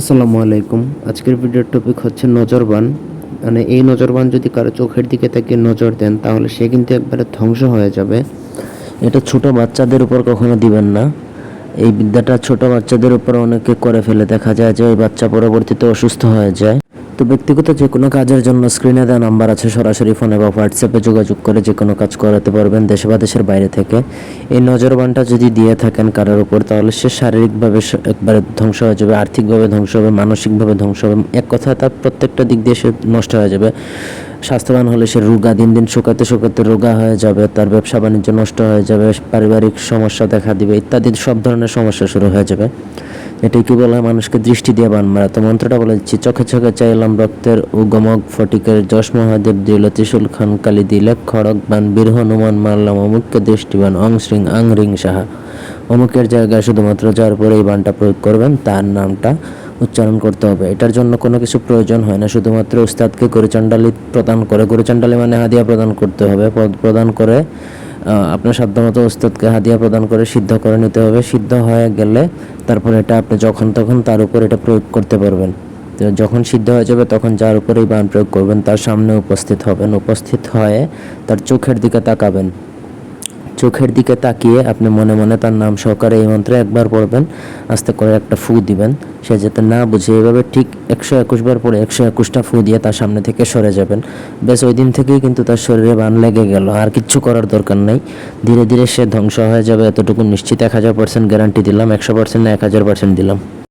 আসসালামু আলাইকুম। আজকের ভিডিওর টপিক হচ্ছে নজরবান। মানে এই নজরবান যদি কারও চোখের দিকে তাকে নজর দেন, তাহলে সে কিন্তু একবারে ধ্বংস হয়ে যাবে। এটা ছোট বাচ্চাদের উপর কখনো দিবেন না। এই বিদ্যাটা ছোট বাচ্চাদের উপর অনেকে করে ফেলে। দেখা যায় যে ওই বাচ্চা পরবর্তীতে অসুস্থ হয়ে যায়। তো ব্যক্তিগত যে কোনো কাজের জন্য স্ক্রিনে দেওয়া নাম্বার আছে, সরাসরি ফোনে বা হোয়াটসঅ্যাপে যোগাযোগ করে যে কোনো কাজ করাতে পারবেন দেশে বা দেশের বাইরে থেকে। এই নজরবানটা যদি দিয়ে থাকেন কারোর উপর, তাহলে সে শারীরিকভাবে একবারে ধ্বংস হয়ে যাবে, আর্থিকভাবে ধ্বংস হবে, মানসিকভাবে ধ্বংস হবে। এক কথায় তার প্রত্যেকটা দিক দিয়ে সে নষ্ট হয়ে যাবে। স্বাস্থ্যবান হলে সে রোগা, দিন দিন শুকাতে শুকাতে রোগা হয়ে যাবে, তার ব্যবসা বাণিজ্য নষ্ট হয়ে যাবে, পারিবারিক সমস্যা দেখা দিবে, ইত্যাদি সব ধরনের সমস্যা শুরু হয়ে যাবে। এটাই কি বলা মানুষকে দৃষ্টি দিয়ে বান মারা। তো মন্ত্রটা বলে দিচ্ছি, চোখে চোখে চাইলাম রক্তের উগমক ফটিকের যশ মহাদেব দিল, ত্রিশুল খান কালি দিলে খড়ক বান, বীর হনুমান মারলাম, অমুককে দৃষ্টিবান অং শ্রিং আং রিং সাহা। অমুকের জায়গায় শুধুমাত্র যার উপরে এই বানটা প্রয়োগ করবেন, তার নামটা উচ্চারণ করতে হবে। এটার জন্য কোনো কিছু প্রয়োজন হয় না, শুধুমাত্র উস্তাদকে গরুচণ্ডালি প্রদান করে। গরুচণ্ডালি মানে হাদিয়া প্রদান করতে হবে প্রদান করে আপনার সাধ্যমতো ওস্তাদকে হাদিয়া প্রদান করে সিদ্ধ করে নিতে হবে। সিদ্ধ হয়ে গেলে তারপর এটা আপনি যখন তখন তার উপর এটা প্রয়োগ করতে পারবেন। যখন সিদ্ধ হয়ে যাবে তখন যার উপরেই বান প্রয়োগ করবেন, তার সামনে উপস্থিত হবেন। উপস্থিত হয়ে তার চোখের দিকে তাকাবেন। চোখের দিকে তাকিয়ে আপনি মনে মনে তার নাম সহকারে এই মন্ত্রে একবার পড়বেন, আস্তে করে একটা ফু দিবেন। সে যাতে না বুঝে, এভাবে ঠিক একশো একুশ বার পরে একশো একুশটা ফু দিয়ে তার সামনে থেকে সরে যাবেন। বেশ ওই দিন থেকেই কিন্তু তার শরীরে বান লেগে গেল, আর কিচ্ছু করার দরকার নেই। ধীরে ধীরে সে ধ্বংস হয়ে যাবে, এতটুকু নিশ্চিত এক হাজার পার্সেন্ট গ্যারান্টি দিলাম, একশো পার্সেন্ট না এক হাজার পার্সেন্ট দিলাম।